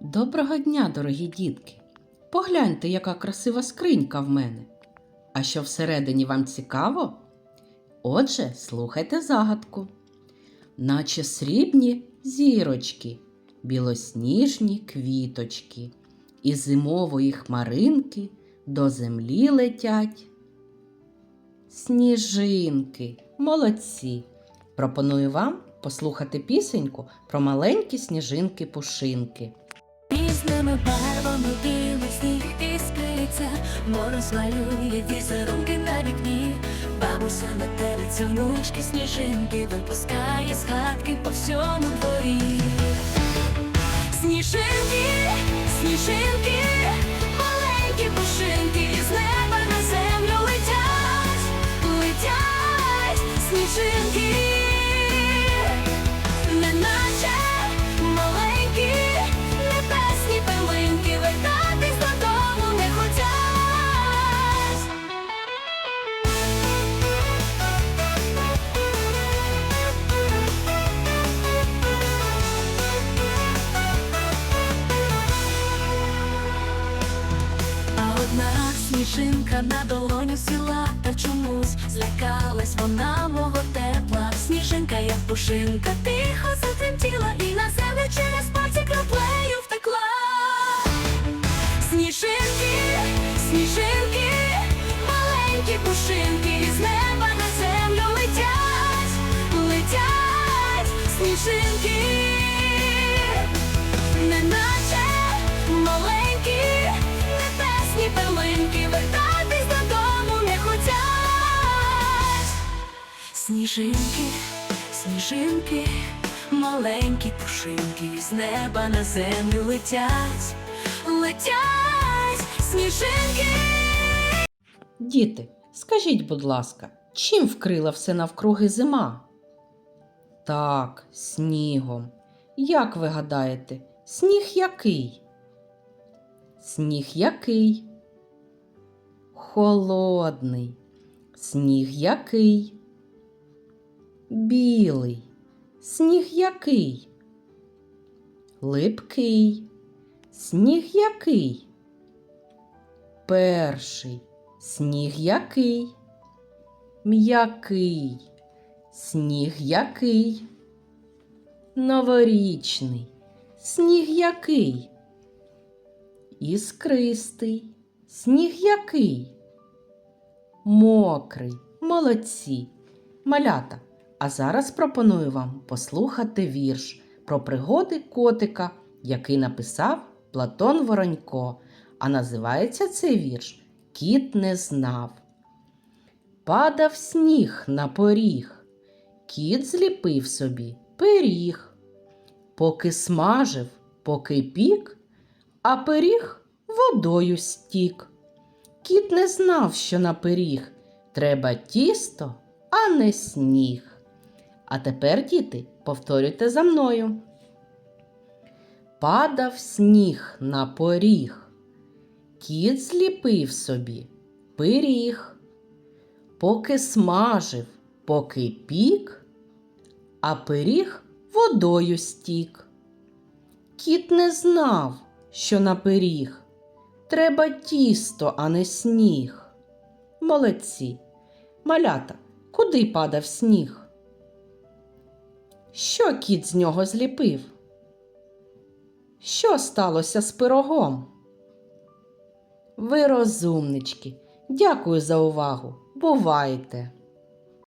Доброго дня, дорогі дітки! Погляньте, яка красива скринька в мене. А що всередині вам цікаво? Отже, слухайте загадку. Наче срібні зірочки, білосніжні квіточки, і зимової хмаринки до землі летять. Сніжинки, молодці! Пропоную вам послухати пісеньку про маленькі сніжинки-пушинки. Різними барвами білий сніг іскриться, мороз малює візерунки на вікні. Бабуся метелиця внучки сніжинки випускає хатки по всьому дворі. Сніжинки, сніжинки, одна сніжинка на долоню сіла, та чомусь злякалась вона мого тепла. Сніжинка, як пушинка, тихо затремтіла і на землю через пальці краплею втекла. Сніжинки, сніжинки, маленькі пушинки з неба на землю летять, летять сніжинки, неначе Сніжинки, сніжинки, маленькі пушинки з неба на землю летять, летять сніжинки. Діти, скажіть, будь ласка, чим вкрила все навкруги зима? Так, снігом. Як ви гадаєте, сніг який? Сніг який? Холодний. Сніг який? Білий. Сніг який? Липкий. Сніг який? Перший. Сніг який? М'який. Сніг який? Новорічний. Сніг який? Іскристий. Сніг який? Мокрий. Молодці. Малята. А зараз пропоную вам послухати вірш про пригоди котика, який написав Платон Воронько. А називається цей вірш Кіт не знав. Падав сніг на поріг, кіт зліпив собі пиріг. Поки смажив, поки пік, а пиріг водою стік. Кіт не знав, що на пиріг треба тісто, а не сніг. А тепер, діти, повторюйте за мною. Падав сніг на поріг, кіт зліпив собі пиріг, поки смажив, поки пік, а пиріг водою стік. Кіт не знав, що на пиріг треба тісто, а не сніг. Молодці, малята, куди падав сніг? Що кіт з нього зліпив? Що сталося з пирогом? Ви розумнички. Дякую за увагу. Бувайте!